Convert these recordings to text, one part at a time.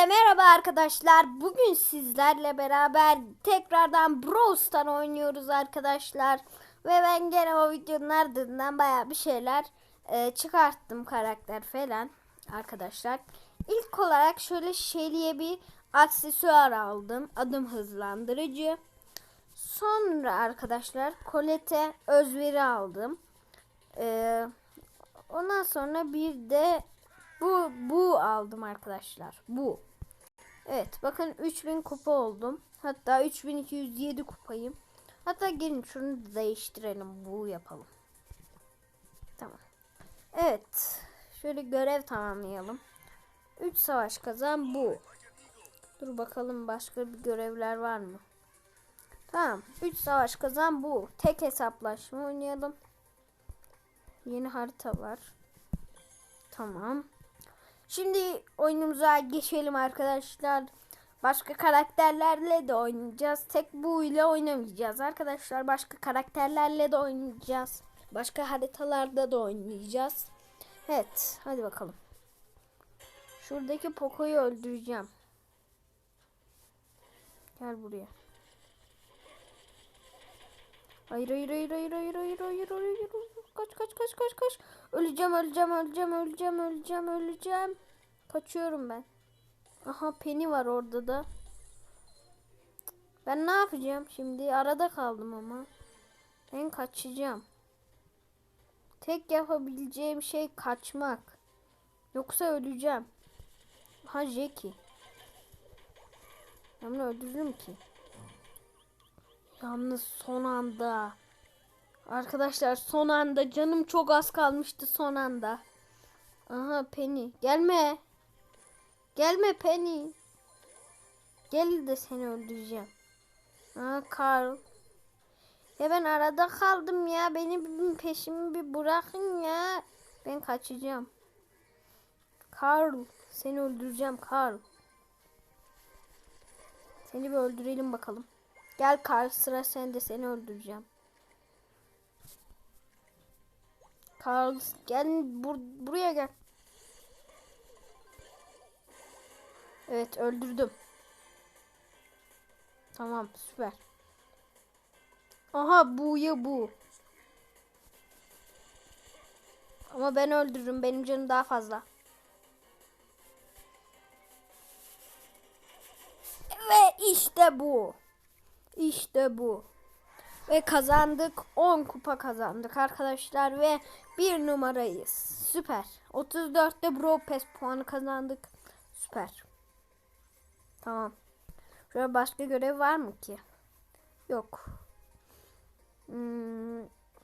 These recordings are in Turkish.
Hepinize merhaba arkadaşlar. Bugün sizlerle beraber tekrardan Brawl Stars oynuyoruz arkadaşlar. Ve ben gene o videonun ardından baya bir şeyler e, çıkarttım karakter falan arkadaşlar. İlk olarak şöyle Shelly'e bir aksesuar aldım. Adım hızlandırıcı. Sonra arkadaşlar Colette özveri aldım. Ee, ondan sonra bir de bu bu aldım arkadaşlar. Bu. Evet bakın 3000 kupa oldum. Hatta 3207 kupayım. Hatta gelin şunu değiştirelim. Bu yapalım. Tamam. Evet. Şöyle görev tamamlayalım. 3 savaş kazan bu. Dur bakalım başka bir görevler var mı? Tamam. 3 savaş kazan bu. Tek hesaplaşma oynayalım. Yeni harita var. Tamam. Şimdi oyunumuza geçelim arkadaşlar. Başka karakterlerle de oynayacağız. Tek bu ile oynamayacağız arkadaşlar. Başka karakterlerle de oynayacağız. Başka haritalarda da oynayacağız. Evet, hadi bakalım. Şuradaki Poco'yu öldüreceğim. Gel buraya. Hayır hayır hayır hayır hayır hayır hayır hayır. Kaç kaç kaç kaç kaç. Öleceğim öleceğim öleceğim öleceğim öleceğim öleceğim. Kaçıyorum ben. Aha Penny var orada da. Ben ne yapacağım şimdi? Arada kaldım ama. Ben kaçacağım. Tek yapabileceğim şey kaçmak. Yoksa öleceğim. Ha Jackie. Ben bunu öldürürüm ki. Yalnız son anda. Arkadaşlar son anda canım çok az kalmıştı son anda. Aha Penny gelme. Gelme Penny. Gel de seni öldüreceğim. Aa Carl. Ya ben arada kaldım ya. Beni peşimi bir bırakın ya. Ben kaçacağım. Carl. Seni öldüreceğim Carl. Seni bir öldürelim bakalım. Gel Carl sıra sende seni öldüreceğim. Carl gel bur buraya gel. Evet öldürdüm. Tamam süper. Aha bu ya bu. Ama ben öldürürüm. Benim canım daha fazla. Ve işte bu. İşte bu. Ve kazandık. 10 kupa kazandık arkadaşlar. Ve bir numarayız. Süper. 34'te Bro Pass puanı kazandık. Süper. Tamam. Şöyle başka görev var mı ki? Yok. Hmm,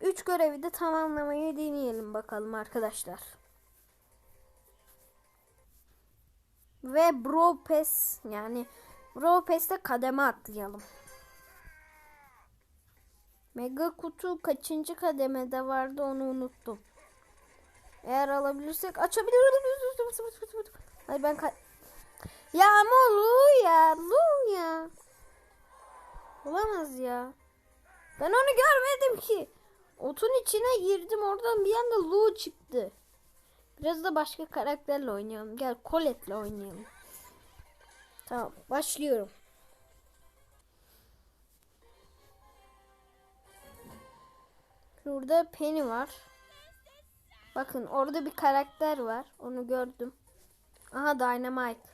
üç görevi de tamamlamayı deneyelim bakalım arkadaşlar. Ve Bro Pass yani Bro Pass'te kademe atlayalım. Mega kutu kaçıncı kademede vardı onu unuttum. Eğer alabilirsek açabiliriz. Hayır ben ka Ya ama Lu ya, Lu ya. Olamaz ya. Ben onu görmedim ki. Otun içine girdim oradan bir anda Lu çıktı. Biraz da başka karakterle oynayalım. Gel Colette'le oynayalım. Tamam başlıyorum. Şurada Penny var. Bakın orada bir karakter var. Onu gördüm. Aha Dynamite.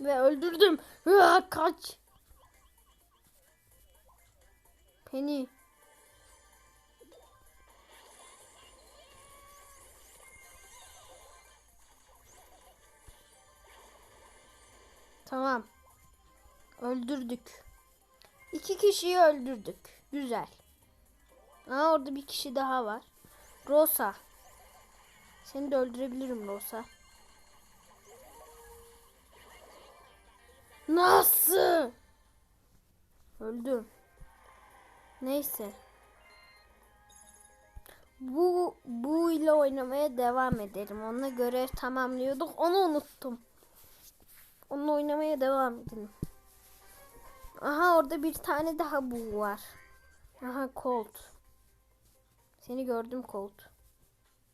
Ve öldürdüm. Hıa, kaç. Penny. Tamam. Öldürdük. İki kişiyi öldürdük. Güzel. Aa orada bir kişi daha var. Rosa. Seni de öldürebilirim Rosa. Nasıl? Öldüm. Neyse. Bu bu ile oynamaya devam edelim. Onunla görev tamamlıyorduk. Onu unuttum. Onunla oynamaya devam edelim. Aha orada bir tane daha bu var. Aha Colt. Seni gördüm Colt.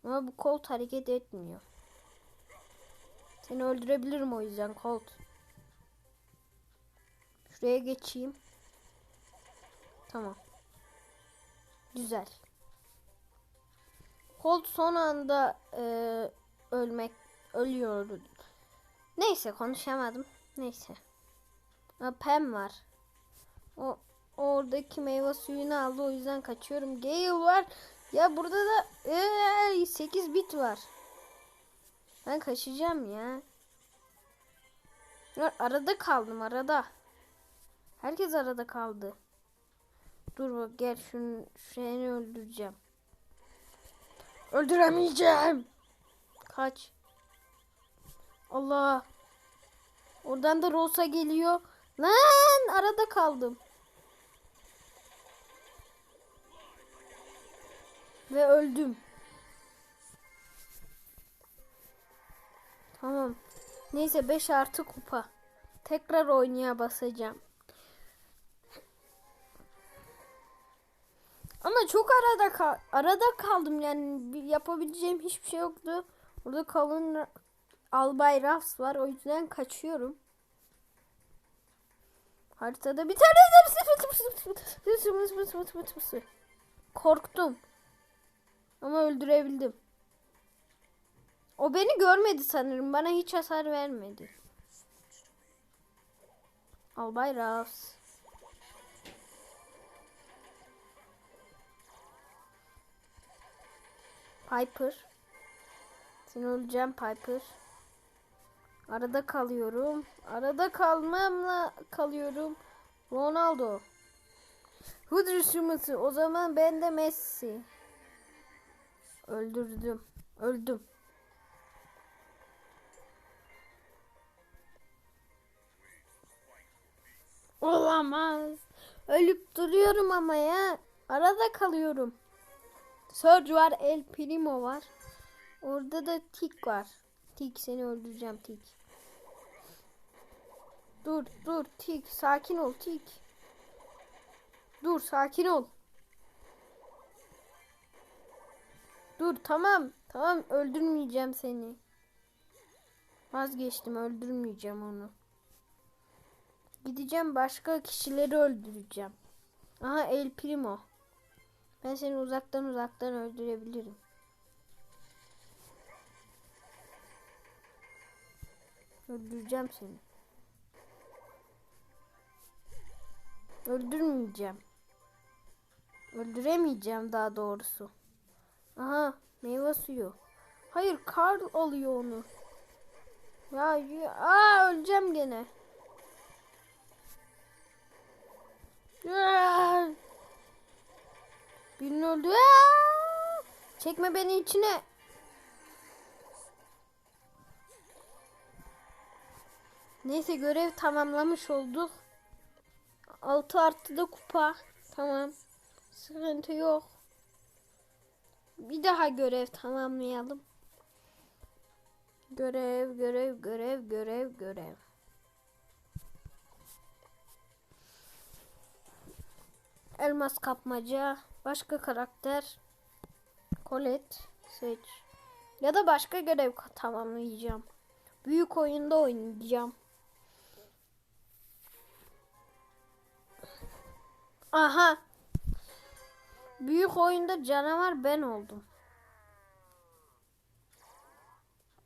Ama bu Colt hareket etmiyor. Seni öldürebilirim o yüzden Colt. Şuraya geçeyim. Tamam. Güzel. Colt son anda e, ölmek ölüyordu. Neyse konuşamadım. Neyse. Pem var. O oradaki meyve suyunu aldı o yüzden kaçıyorum. Gale var. Ya burada da ee, 8 bit var. Ben kaçacağım ya. Arada kaldım arada. Herkes arada kaldı. Dur bak gel şunu seni öldüreceğim. Öldüremeyeceğim. Kaç. Allah. Oradan da Rosa geliyor. Lan arada kaldım. Ve öldüm. Tamam. Neyse 5 artı kupa. Tekrar oynaya basacağım. Ama çok arada kal arada kaldım yani yapabileceğim hiçbir şey yoktu. Burada kalın albay rafs var o yüzden kaçıyorum. Haritada bir tane korktum. Ama öldürebildim. O beni görmedi sanırım. Bana hiç hasar vermedi. Albay Rafs. Piper. Seni öleceğim Piper. Arada kalıyorum. Arada kalmamla kalıyorum. Ronaldo. Hudrüşümüzü. O zaman ben de Messi. Öldürdüm. Öldüm. Olamaz. Ölüp duruyorum ama ya. Arada kalıyorum. Surge var, El Primo var. Orada da Tik var. Tik seni öldüreceğim Tik. Dur dur Tik sakin ol Tik. Dur sakin ol. Dur tamam. Tamam öldürmeyeceğim seni. Vazgeçtim öldürmeyeceğim onu. Gideceğim başka kişileri öldüreceğim. Aha El Primo. Ben seni uzaktan uzaktan öldürebilirim. Öldüreceğim seni. Öldürmeyeceğim. Öldüremeyeceğim daha doğrusu. Aha meyve suyu. Hayır kar alıyor onu. Ya, ya aa öleceğim gene. Birini öldü. Aa! Çekme beni içine. Neyse görev tamamlamış olduk. 6 artı da kupa. Tamam. Sıkıntı yok. Bir daha görev tamamlayalım. Görev, görev, görev, görev, görev. Elmas kapmaca, başka karakter, Colette seç. Ya da başka görev tamamlayacağım. Büyük oyunda oynayacağım. Aha. Büyük oyunda canavar ben oldum.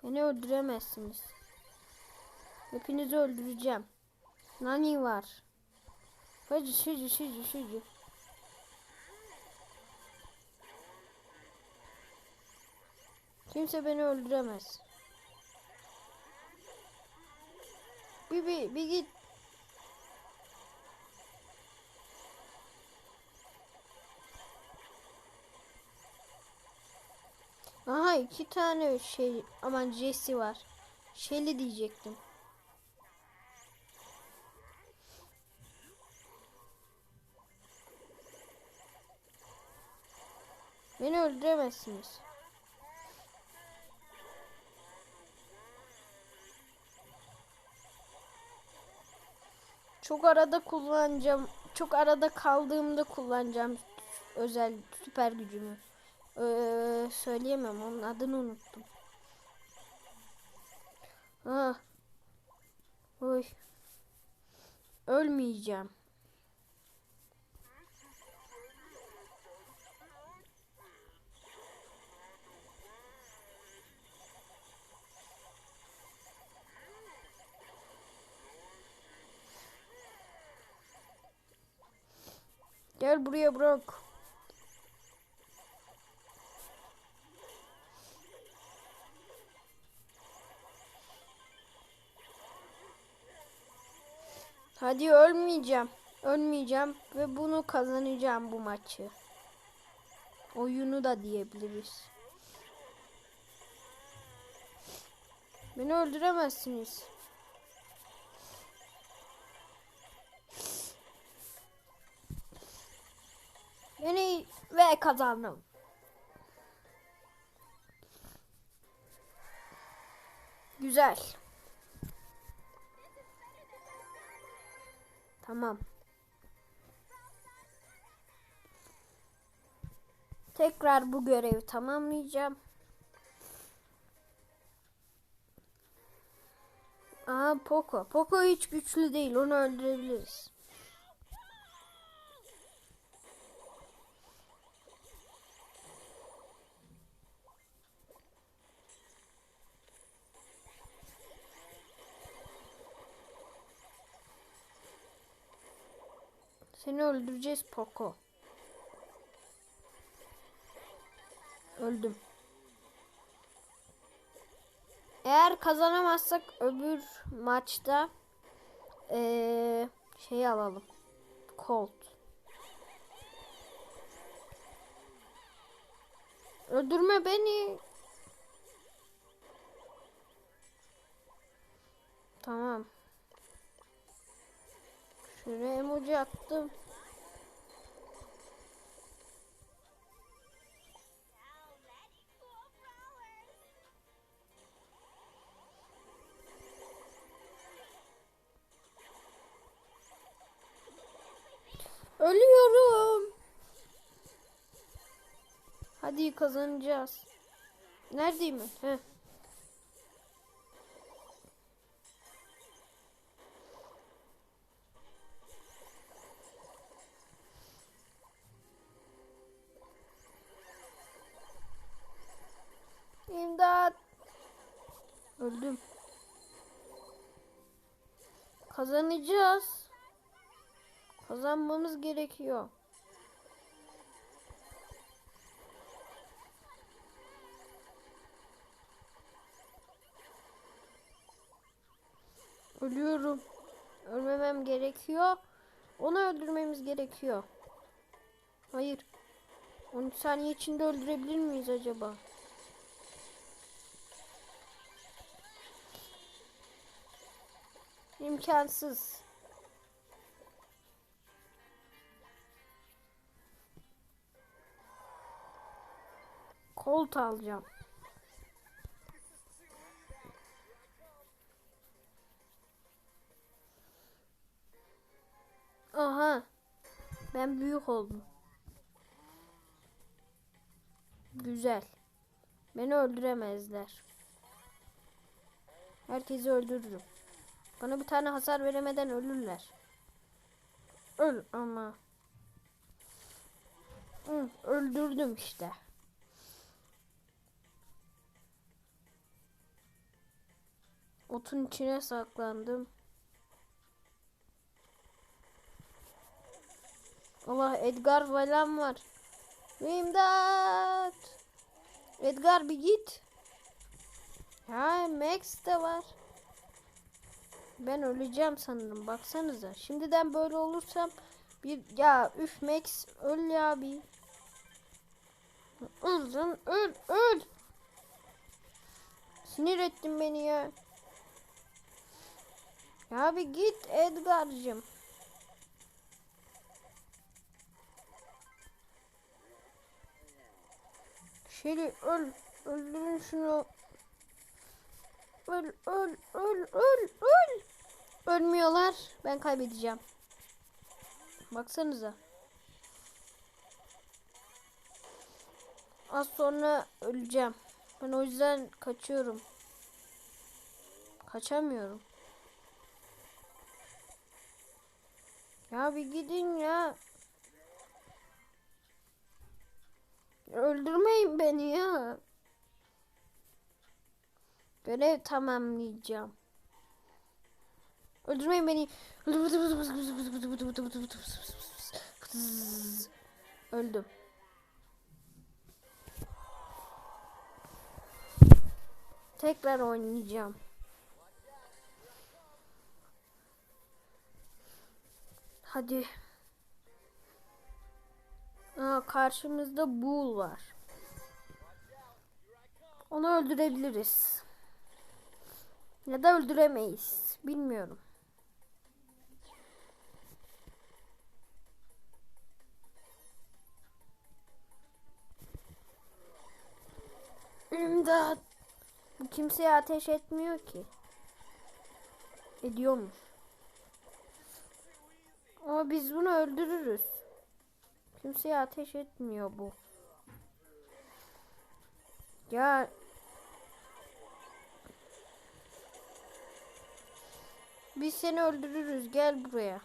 Beni öldüremezsiniz. Hepinizi öldüreceğim. Nani var. Hıcı şıcı şıcı şıcı. Kimse beni öldüremez. Bir, bir, bir git. Aha iki tane şey aman Jesse var. Shelly diyecektim. Beni öldüremezsiniz. Çok arada kullanacağım. Çok arada kaldığımda kullanacağım özel süper gücümü. Ee, söyleyemem onun adını unuttum. Ah. Oy. Ölmeyeceğim. Gel buraya bırak. Hadi ölmeyeceğim. Ölmeyeceğim ve bunu kazanacağım bu maçı. Oyunu da diyebiliriz. Beni öldüremezsiniz. Beni ve kazandım. Güzel. Tamam. Tekrar bu görevi tamamlayacağım. Aa Poco. Poco hiç güçlü değil. Onu öldürebiliriz. Seni öldüreceğiz Poco. Öldüm. Eğer kazanamazsak öbür maçta ee, şey alalım. Colt. Öldürme beni. Tamam. Şuraya emoji. Ölüyorum. Hadi kazanacağız. Neredeyim ben? Heh. Öldüm. Kazanacağız. Kazanmamız gerekiyor. Ölüyorum. Ölmemem gerekiyor. Onu öldürmemiz gerekiyor. Hayır. 13 saniye içinde öldürebilir miyiz acaba? İmkansız. Kolt alacağım. Aha. Ben büyük oldum. Güzel. Beni öldüremezler. Herkesi öldürürüm. Bana bir tane hasar veremeden ölürler. Öl ama. Hı, öldürdüm işte. Otun içine saklandım. Allah Edgar falan var. İmdat. Edgar bir git. Ya Max de var. Ben öleceğim sanırım. Baksanıza. Şimdiden böyle olursam bir ya üf Max öl ya bir. Öl öl öl. Sinir ettin beni ya. Ya bir git Edgar'cığım. Şeli öl. Öldürün şunu. Öl öl öl öl öl. Ölmüyorlar. Ben kaybedeceğim. Baksanıza. Az sonra öleceğim. Ben o yüzden kaçıyorum. Kaçamıyorum. Ya bir gidin ya. Öldürmeyin beni ya. Görev tamamlayacağım. Öldürmeyin beni. Öldüm. Tekrar oynayacağım. Hadi. Aa, karşımızda Bull var. Onu öldürebiliriz. Ya da öldüremeyiz. Bilmiyorum. İmdat. Kimseye ateş etmiyor ki. Ediyormuş. Ama biz bunu öldürürüz. Kimseye ateş etmiyor bu. Ya Biz seni öldürürüz. Gel buraya.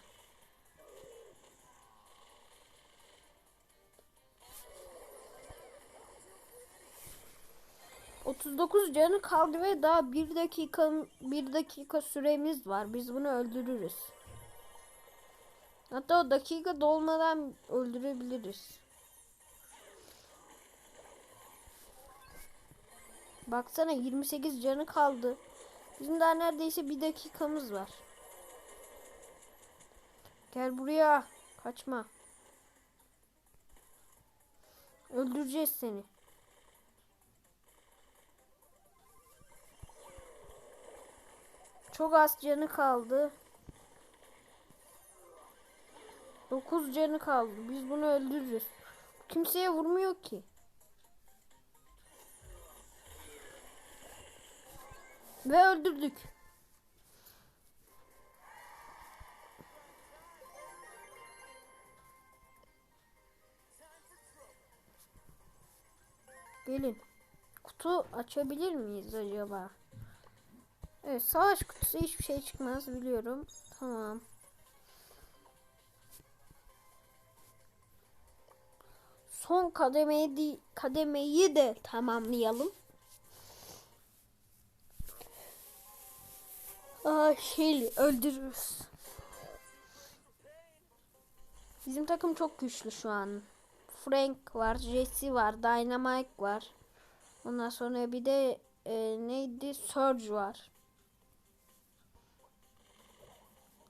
Dokuz canı kaldı ve daha bir dakika bir dakika süremiz var. Biz bunu öldürürüz. Hatta o dakika dolmadan öldürebiliriz. Baksana 28 canı kaldı. Bizim daha neredeyse bir dakikamız var. Gel buraya. Kaçma. Öldüreceğiz seni. Çok az canı kaldı. 9 canı kaldı. Biz bunu öldürürüz. Kimseye vurmuyor ki. Ve öldürdük. Gelin. Kutu açabilir miyiz acaba? Evet savaş kutusu hiçbir şey çıkmaz biliyorum. Tamam. Son kademeyi de, kademeyi de tamamlayalım. Aa şey öldürürüz. Bizim takım çok güçlü şu an. Frank var, Jesse var, Dynamite var. Ondan sonra bir de e, neydi? Surge var.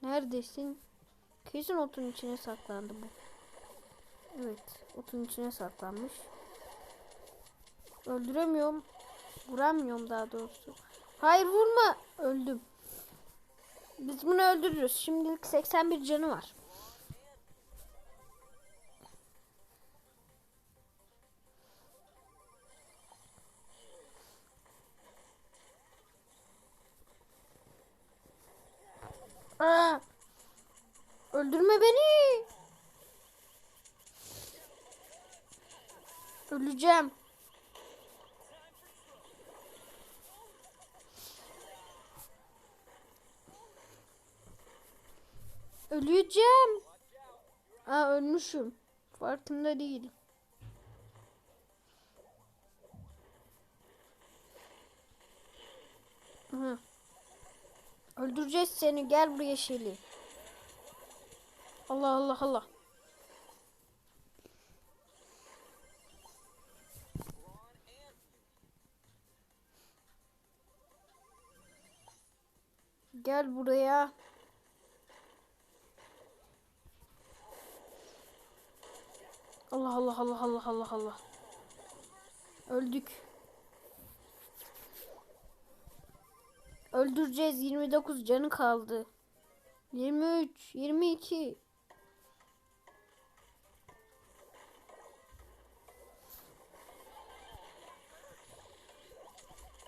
Neredesin? Kesin otun içine saklandı bu. Evet, otun içine saklanmış. Öldüremiyorum. Vuramıyorum daha doğrusu. Hayır vurma. Öldüm. Biz öldürürüz. Şimdilik 81 canı var. Aa! Öldürme beni. Öleceğim. Öleceğim. Aa ölmüşüm. Farkında değilim. Hı. Öldüreceğiz seni. Gel buraya Şeli. Allah Allah Allah. Gel buraya. Allah Allah Allah Allah Allah Allah. Öldük. Öldüreceğiz 29 canı kaldı. 23, 22.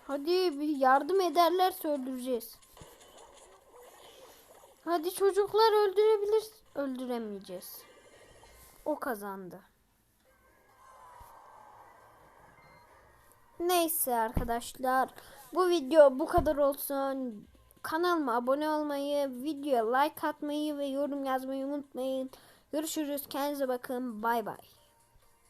Hadi bir yardım ederlerse öldüreceğiz. Hadi çocuklar öldürebilir. Öldüremeyeceğiz. O kazandı. Neyse arkadaşlar. Bu video bu kadar olsun. Kanalıma abone olmayı, videoya like atmayı ve yorum yazmayı unutmayın. Görüşürüz. Kendinize bakın. Bay bay.